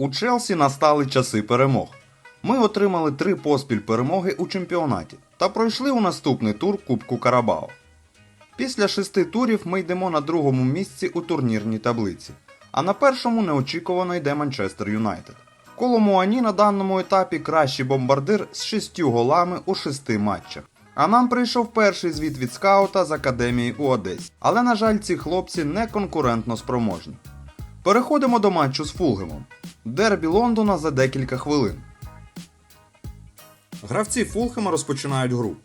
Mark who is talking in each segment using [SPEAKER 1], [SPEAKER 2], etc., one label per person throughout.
[SPEAKER 1] У Челсі настали часи перемог. Ми отримали три поспіль перемоги у чемпіонаті та пройшли у наступний тур Кубку Карабао. Після шести турів ми йдемо на другому місці у турнірній таблиці, а на першому неочікувано йде Манчестер Юнайтед. Коло Муані на даному етапі кращий бомбардир з шістю голами у шести матчах. А нам прийшов перший звіт від скаута з академії у Одесі. Але, на жаль, ці хлопці не конкурентно спроможні. Переходимо до матчу з Фулгемом. Дербі Лондона за декілька хвилин. Гравці Фулхема розпочинають гру.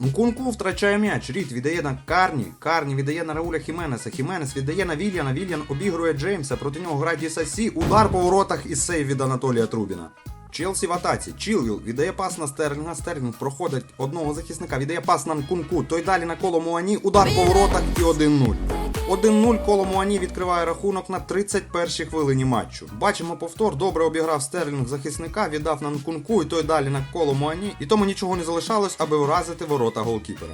[SPEAKER 1] Нкунку втрачає м'яч. Рід віддає на Карні. Карні віддає на Рауля Хіменеса. Хіменес віддає на Вільяна. Вільян обігрує Джеймса. Проти нього грає Дісасі. Удар по воротах і сейв від Анатолія Трубіна. Челсі в атаці. Чілвіл віддає пас на Стерлінга. Стерлінг проходить одного захисника. Віддає пас на Нкунку. Той далі на коло Муані. Удар по воротах і 1-0. 1-0 коло Муані відкриває рахунок на 31-й хвилині матчу. Бачимо повтор, добре обіграв Стерлінг захисника, віддав на Нкунку і той далі на коло Муані, і тому нічого не залишалось, аби вразити ворота голкіпера.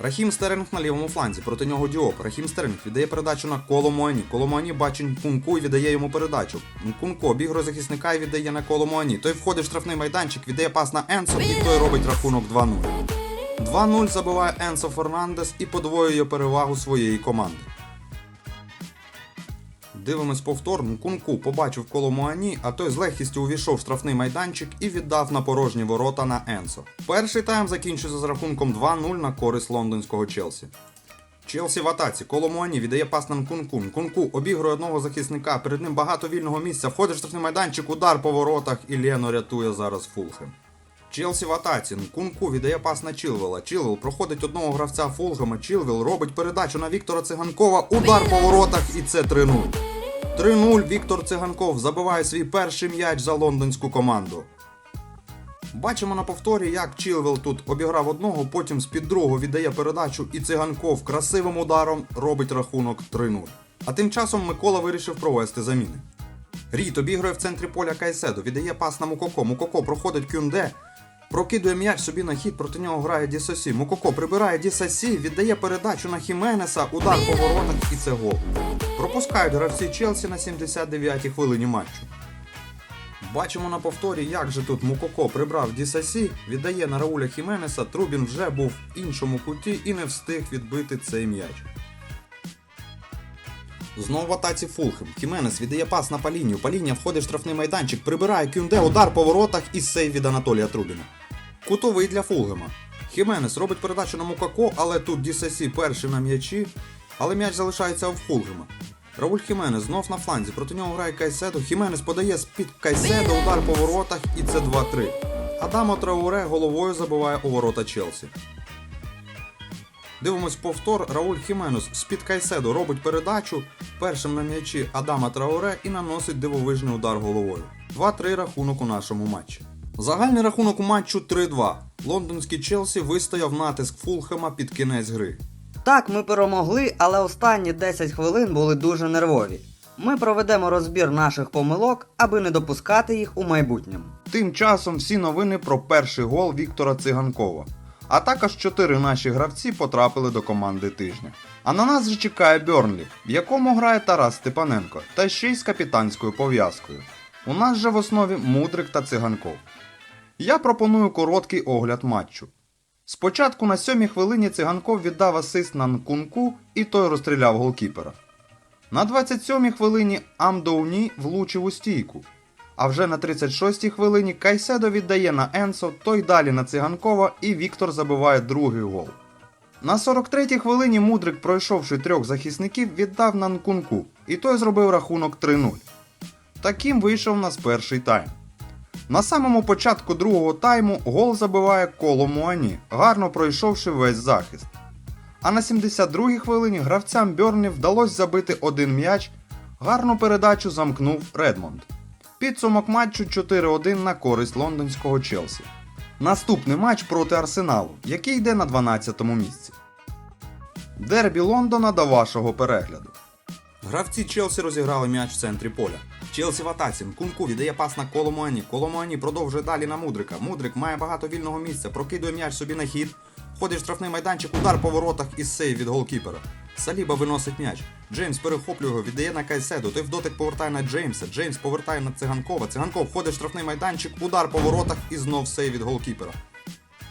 [SPEAKER 1] Рахім Стерлінг на лівому фланзі, проти нього Діоп. Рахім Стерлінг віддає передачу на коло Муані. Коло Муані бачить Нкунку і віддає йому передачу. Нкунку обігрує захисника і віддає на коло Муані. Той входить в штрафний майданчик, віддає пас на Енсо, і той робить рахунок 2-0. 2-0 забиває Енсо Фернандес і подвоює перевагу своєї команди. Дивимось повтор. Нкунку побачив коло Муані, а той з легкістю увійшов в штрафний майданчик і віддав на порожні ворота на Енсо. Перший тайм закінчується з рахунком 2-0 на користь лондонського Челсі. Челсі в атаці. Коло Муані віддає пас на Нкунку. Нкунку обігрує одного захисника. Перед ним багато вільного місця. Входить в штрафний майданчик, удар по воротах і Лено рятує зараз Фулхем. Челсі в атаці. Нкунку віддає пас на Чілвела. Чілвел проходить одного гравця Фулгема. Чілвел робить передачу на Віктора Циганкова. Удар по воротах і це 3-0. 3-0 Віктор Циганков забиває свій перший м'яч за лондонську команду. Бачимо на повторі, як Чілвел тут обіграв одного, потім з-під другого віддає передачу, і циганков красивим ударом робить рахунок 3-0. А тим часом Микола вирішив провести заміни. Ріт обігрує в центрі поля Кайседо, віддає пас на Мукоко. Мукоко проходить Кюнде, прокидує м'яч собі на хід, проти нього грає Дісосі. Мукоко прибирає Дісосі, віддає передачу на Хіменеса, удар по воротах і це гол. Пропускають гравці Челсі на 79-й хвилині матчу. Бачимо на повторі, як же тут Мукоко прибрав Дісасі, віддає на Рауля Хіменеса, Трубін вже був в іншому куті і не встиг відбити цей м'яч. Знову в атаці Фулхем. Хіменес віддає пас на Палінію. Паління входить в штрафний майданчик, прибирає Кюнде, удар по воротах і сейв від Анатолія Трубіна. Кутовий для Фулгема. Хіменес робить передачу на Мукако, але тут Дісасі перший на м'ячі, але м'яч залишається у Фулгема. Рауль Хіменес знов на фланзі, проти нього грає Кайседо. Хіменес подає з-під Кайседо, удар по воротах і це 2-3. Адамо Трауре головою забиває у ворота Челсі. Дивимось повтор. Рауль Хіменес з-під Кайседо робить передачу першим на м'ячі Адама Трауре і наносить дивовижний удар головою. 2-3 рахунок у нашому матчі. Загальний рахунок у матчу 3-2. Лондонський Челсі вистояв натиск Фулхема під кінець гри.
[SPEAKER 2] Так, ми перемогли, але останні 10 хвилин були дуже нервові. Ми проведемо розбір наших помилок, аби не допускати їх у майбутньому.
[SPEAKER 1] Тим часом всі новини про перший гол Віктора Циганкова. А також чотири наші гравці потрапили до команди тижня. А на нас же чекає Бьорнлі, в якому грає Тарас Степаненко, та ще й з капітанською пов'язкою. У нас же в основі Мудрик та Циганков. Я пропоную короткий огляд матчу. Спочатку на сьомій хвилині циганков віддав асист на Нкунку і той розстріляв голкіпера. На 27-й хвилині Амдоуні влучив у стійку. А вже на 36-й хвилині Кайседо віддає на Енсо, той далі на циганкова і Віктор забиває другий гол. На 43-й хвилині Мудрик, пройшовши трьох захисників, віддав на Нкунку, і той зробив рахунок 3-0. Таким вийшов нас перший тайм. На самому початку другого тайму гол забиває коло Муані, гарно пройшовши весь захист. А на 72-й хвилині гравцям Бьорні вдалося забити один м'яч, гарну передачу замкнув Редмонд. Підсумок матчу 4-1 на користь лондонського Челсі. Наступний матч проти Арсеналу, який йде на 12-му місці. Дербі Лондона до вашого перегляду. Гравці Челсі розіграли м'яч в центрі поля. Челсі в атаці. Кунку віддає пас на Коломуані. Коломуані продовжує далі на Мудрика. Мудрик має багато вільного місця, прокидує м'яч собі на хід. Входить в штрафний майданчик, удар по воротах і сейв від голкіпера. Саліба виносить м'яч. Джеймс перехоплює його, віддає на Кайседу. Той в дотик повертає на Джеймса. Джеймс повертає на циганкова. Циганков входить в штрафний майданчик, удар по воротах і знов сейв від голкіпера.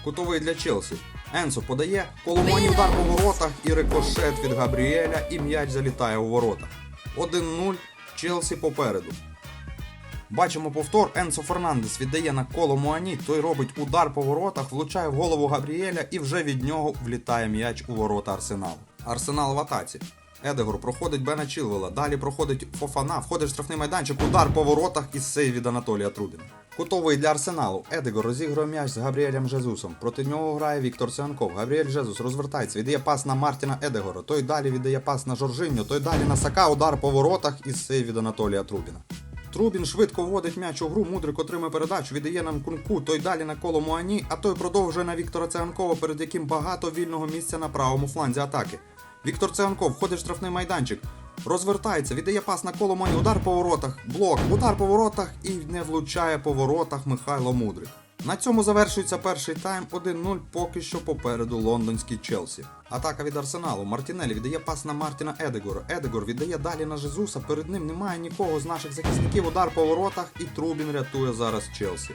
[SPEAKER 1] Кутовий для Челсі. Енсо подає, Коломоні удар по воротах і рикошет від Габріеля, і м'яч залітає у ворота. 1-0. Челсі попереду. Бачимо повтор. Енсо Фернандес віддає на коло Муані. Той робить удар по воротах, влучає в голову Габріеля і вже від нього влітає м'яч у ворота Арсеналу. Арсенал в атаці. Едегор проходить Бена Чилвела, далі проходить Фофана, входить в штрафний майданчик, удар по воротах і сейв від Анатолія Трудина. Кутовий для Арсеналу. Едегор розігрує м'яч з Габріелем Жезусом. Проти нього грає Віктор Сіанков. Габріель Жезус розвертається, віддає пас на Мартіна Едегора. Той далі віддає пас на Жоржиньо, той далі на Сака, удар по воротах і сейв від Анатолія Трубіна. Трубін швидко вводить м'яч у гру, мудрик отримує передачу, віддає нам кунку, той далі на коло Муані, а той продовжує на Віктора Циганкова, перед яким багато вільного місця на правому фланзі атаки. Віктор Циганков входить в штрафний майданчик, розвертається, віддає пас на коло Муані, удар по воротах, блок, удар по воротах і не влучає по воротах Михайло Мудрик. На цьому завершується перший тайм 1-0, поки що попереду лондонський Челсі. Атака від Арсеналу. Мартінелі віддає пас на Мартіна Едегора. Едегор віддає далі на Жезуса. Перед ним немає нікого з наших захисників. Удар по воротах і Трубін рятує зараз Челсі.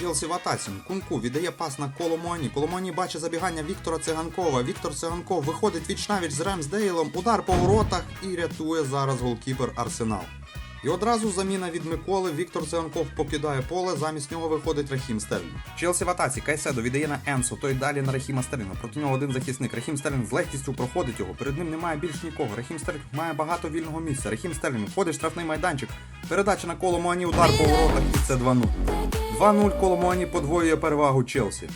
[SPEAKER 1] Челсі в атаці. Кунку віддає пас на Коломоні. Коломоні бачить забігання Віктора Циганкова. Віктор Циганков виходить віч навіч з Ремсдейлом. Удар по воротах і рятує зараз голкіпер Арсенал. І одразу заміна від Миколи. Віктор Циганков покидає поле, замість нього виходить Рахім Стерлінг. Челсі в атаці. Кайседо віддає на Енсо, той далі на Рахіма Стерлінга. Проти нього один захисник. Рахім Стерлінг з легкістю проходить його. Перед ним немає більш нікого. Рахім Стерлінг має багато вільного місця. Рахім Стерлінг входить штрафний майданчик. Передача на коло Муані, удар по воротах і це 2-0. 2-0 коло Муані подвоює перевагу Челсі.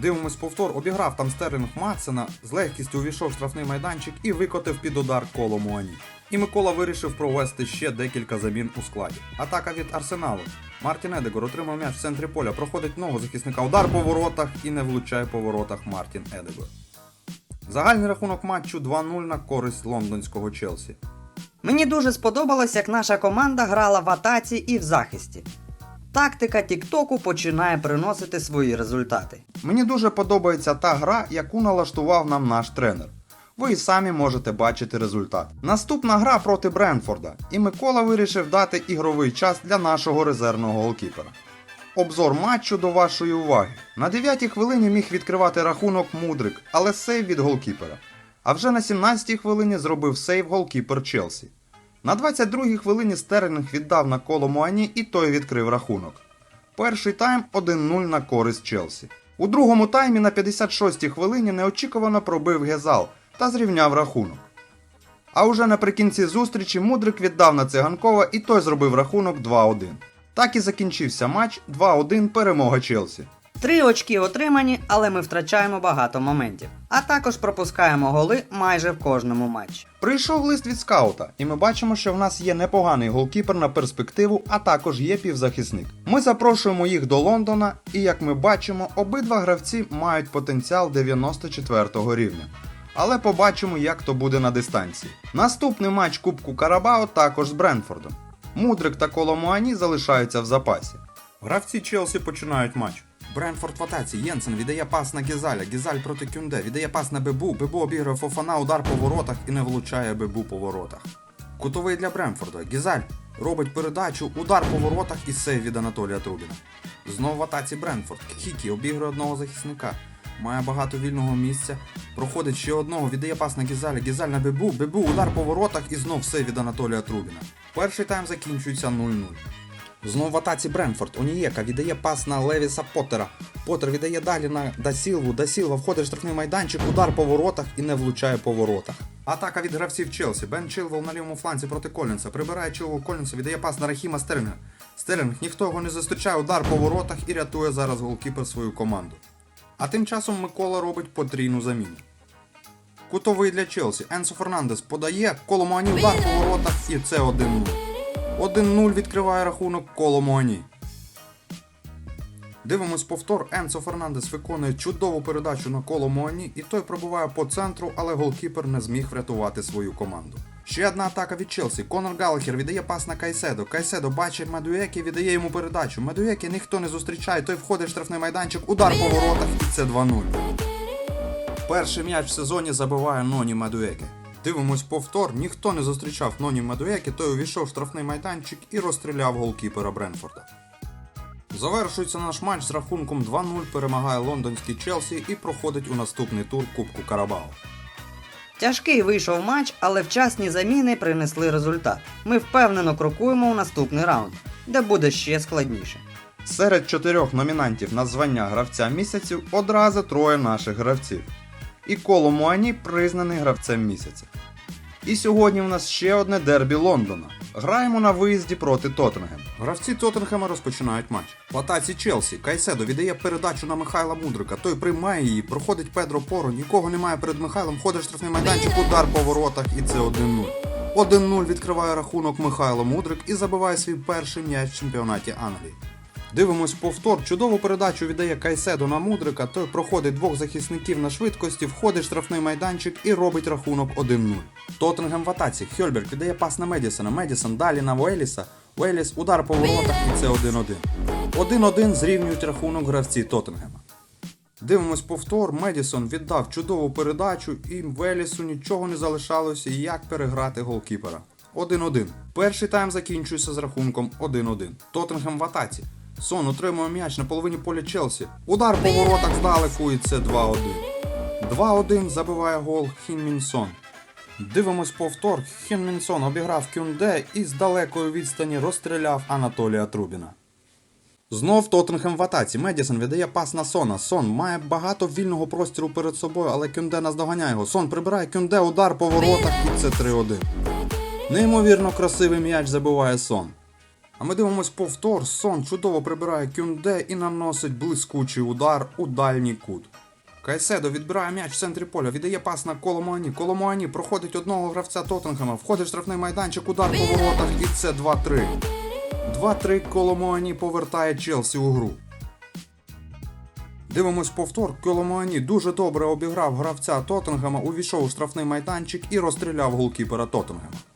[SPEAKER 1] Дивимось повтор, обіграв там Стерлінг Матсена, з легкістю увійшов в штрафний майданчик і викотив під удар коло Муані. І Микола вирішив провести ще декілька замін у складі. Атака від Арсеналу. Мартін Едегор отримав м'яч в центрі поля, проходить ногу захисника, удар по воротах і не влучає по воротах Мартін Едегор. Загальний рахунок матчу 2-0 на користь лондонського Челсі.
[SPEAKER 2] Мені дуже сподобалось, як наша команда грала в атаці і в захисті. Тактика Тіктоку починає приносити свої результати.
[SPEAKER 1] Мені дуже подобається та гра, яку налаштував нам наш тренер. Ви і самі можете бачити результат. Наступна гра проти Бренфорда, і Микола вирішив дати ігровий час для нашого резервного голкіпера. Обзор матчу до вашої уваги. На 9-й хвилині міг відкривати рахунок Мудрик, але сейв від голкіпера. А вже на 17-й хвилині зробив сейв голкіпер Челсі. На 22-й хвилині Стерлінг віддав на коло Муані і той відкрив рахунок. Перший тайм 1-0 на користь Челсі. У другому таймі на 56-й хвилині неочікувано пробив Гезал та зрівняв рахунок. А уже наприкінці зустрічі Мудрик віддав на циганкова і той зробив рахунок 2-1. Так і закінчився матч 2-1 перемога Челсі.
[SPEAKER 2] Три очки отримані, але ми втрачаємо багато моментів. А також пропускаємо голи майже в кожному матчі.
[SPEAKER 1] Прийшов лист від скаута, і ми бачимо, що в нас є непоганий голкіпер на перспективу, а також є півзахисник. Ми запрошуємо їх до Лондона, і як ми бачимо, обидва гравці мають потенціал 94-го рівня. Але побачимо, як то буде на дистанції. Наступний матч Кубку Карабао також з Бренфордом. Мудрик та Коломуані залишаються в запасі. Гравці Челсі починають матч. Бренфорд в атаці. Єнсен віддає пас на Гізаля. Гізаль проти Кюнде. Віддає пас на Бебу. Бебу обіграє Фофана, удар по воротах і не влучає Бебу по воротах. Кутовий для Бремфорда. Гізаль робить передачу, удар по воротах і сейв від Анатолія Трубіна. Знову в атаці Бренфорд. Хікі обігрує одного захисника. Має багато вільного місця. Проходить ще одного, віддає пас на Гізаля. Гізаль на Бебу. Бебу удар по воротах і знов сейв від Анатолія Трубіна. Перший тайм закінчується 0-0. Знову в атаці Бренфорд. Онієка віддає пас на Левіса Поттера. Поттер віддає далі на Дасілву. Дасілва входить в штрафний майданчик, удар по воротах і не влучає по воротах. Атака від гравців Челсі. Бен Чилвел на лівому фланці проти Колінса. Прибирає Чилвел Колінса, віддає пас на Рахіма Стерлінга. Стерлінг ніхто його не зустрічає, удар по воротах і рятує зараз голкіпер свою команду. А тим часом Микола робить потрійну заміну. Кутовий для Челсі. Енсо Фернандес подає, Коломуані удар по воротах і це 1-0. 1-0 відкриває рахунок коло Муані. Дивимось повтор. Енсо Фернандес виконує чудову передачу на коло Муані, і той пробиває по центру, але голкіпер не зміг врятувати свою команду. Ще одна атака від Челсі. Конор Галахер віддає пас на Кайседо. Кайседо бачить Медуекі, віддає йому передачу. Медуекі ніхто не зустрічає, той входить в штрафний майданчик, удар по воротах і це 2-0. Перший м'яч в сезоні забиває Ноні Мадуеке. Дивимось повтор, ніхто не зустрічав Ноні Мадуеке, той увійшов в штрафний майданчик і розстріляв голкіпера Бренфорда. Завершується наш матч з рахунком 2-0, перемагає лондонський Челсі і проходить у наступний тур Кубку Карабао.
[SPEAKER 2] Тяжкий вийшов матч, але вчасні заміни принесли результат. Ми впевнено крокуємо у наступний раунд, де буде ще складніше.
[SPEAKER 1] Серед чотирьох номінантів на звання гравця місяців одразу троє наших гравців. І Коло Муані признаний гравцем місяця. І сьогодні у нас ще одне дербі Лондона. Граємо на виїзді проти Тоттенгем. Гравці Тоттенгема розпочинають матч. В атаці Челсі Кайседо віддає передачу на Михайла Мудрика. Той приймає її, проходить Педро Поро, нікого немає перед Михайлом, ходить штрафний майданчик, удар по воротах, і це 1-0. 1-0 відкриває рахунок Михайло Мудрик і забиває свій перший м'яч в чемпіонаті Англії. Дивимось повтор. Чудову передачу віддає Кайседо на Мудрика. Той проходить двох захисників на швидкості, входить штрафний майданчик і робить рахунок 1-0. Тоттенгем в атаці. Хьольберг віддає пас на Медісона. Медісон далі на Уеліса. Уеліс удар по воротах і це 1-1. 1-1 зрівнюють рахунок гравці Тоттенгема. Дивимось повтор. Медісон віддав чудову передачу, і Велісу нічого не залишалося, як переграти голкіпера. 1-1. Перший тайм закінчується з рахунком 1-1. Тоттенгем в атаці. Сон отримує м'яч на половині поля Челсі. Удар по воротах здалеку і це 2-1. 2-1 забиває гол Хінмінсон. Дивимось повтор. Хінмінсон обіграв Кюнде і з далекої відстані розстріляв Анатолія Трубіна. Знов Тоттенхем в атаці. Медісон віддає пас на Сона. Сон має багато вільного простіру перед собою, але Кюнде наздоганяє його. Сон прибирає Кюнде, удар по воротах і це 3-1. Неймовірно красивий м'яч забиває Сон. А ми дивимось повтор. Сон чудово прибирає Кюнде і наносить блискучий удар у дальній кут. Кайседо відбирає м'яч в центрі поля, віддає пас на Коломуані. Коломуані проходить одного гравця Тоттенхема, входить в штрафний майданчик, удар по воротах і це 2-3. 2-3 Коломуані повертає Челсі у гру. Дивимось повтор. Коломуані дуже добре обіграв гравця Тоттенгема, увійшов у штрафний майданчик і розстріляв голкіпера Тоттенгема.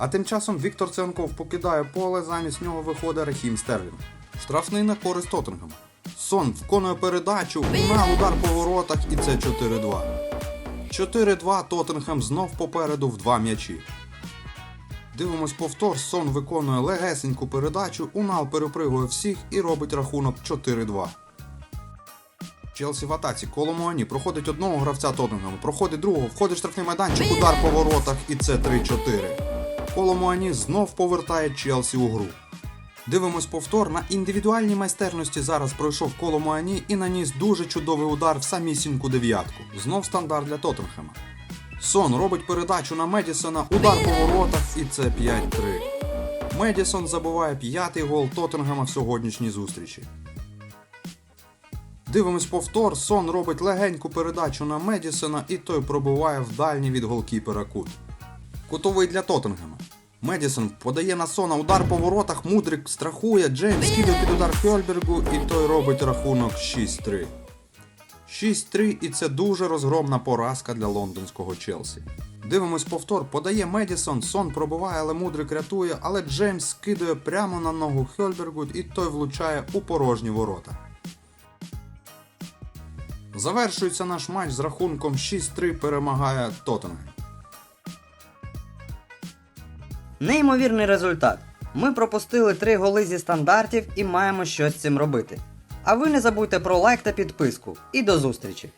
[SPEAKER 1] А тим часом Віктор Ценков покидає поле, замість нього виходить Рахім Стерлінг. Штрафний на користь Тоттенгема. Сон виконує передачу, на удар по воротах і це 4-2. 4-2 Тоттенхем знов попереду в два м'ячі. Дивимось повтор, Сон виконує легесеньку передачу, Унал перепригує всіх і робить рахунок 4-2. Челсі в атаці, Коломуані проходить одного гравця Тоттенгему, проходить другого, входить штрафний майданчик, удар по воротах і це 3-4. Коломуані знов повертає Челсі у гру. Дивимось повтор на індивідуальній майстерності зараз пройшов коло Муані і наніс дуже чудовий удар в самісіньку дев'ятку. Знов стандарт для Тоттенхема. Сон робить передачу на Медісона, удар по воротах і це 5-3. Медісон забиває п'ятий гол Тоттенгема в сьогоднішній зустрічі. Дивимось повтор, Сон робить легеньку передачу на Медісона і той пробиває в дальній від голкіпера кут. Кутовий для Тоттенгема. Медісон подає на Сона удар по воротах, Мудрик страхує, Джеймс скидає під удар Хьольбергу і той робить рахунок 6-3. 6-3 і це дуже розгромна поразка для лондонського Челсі. Дивимось повтор, подає Медісон, Сон пробиває, але Мудрик рятує, але Джеймс скидує прямо на ногу Хьольбергу і той влучає у порожні ворота. Завершується наш матч з рахунком 6-3 перемагає Тоттенгем.
[SPEAKER 2] Неймовірний результат. Ми пропустили три голи зі стандартів і маємо щось з цим робити. А ви не забудьте про лайк та підписку. І до зустрічі!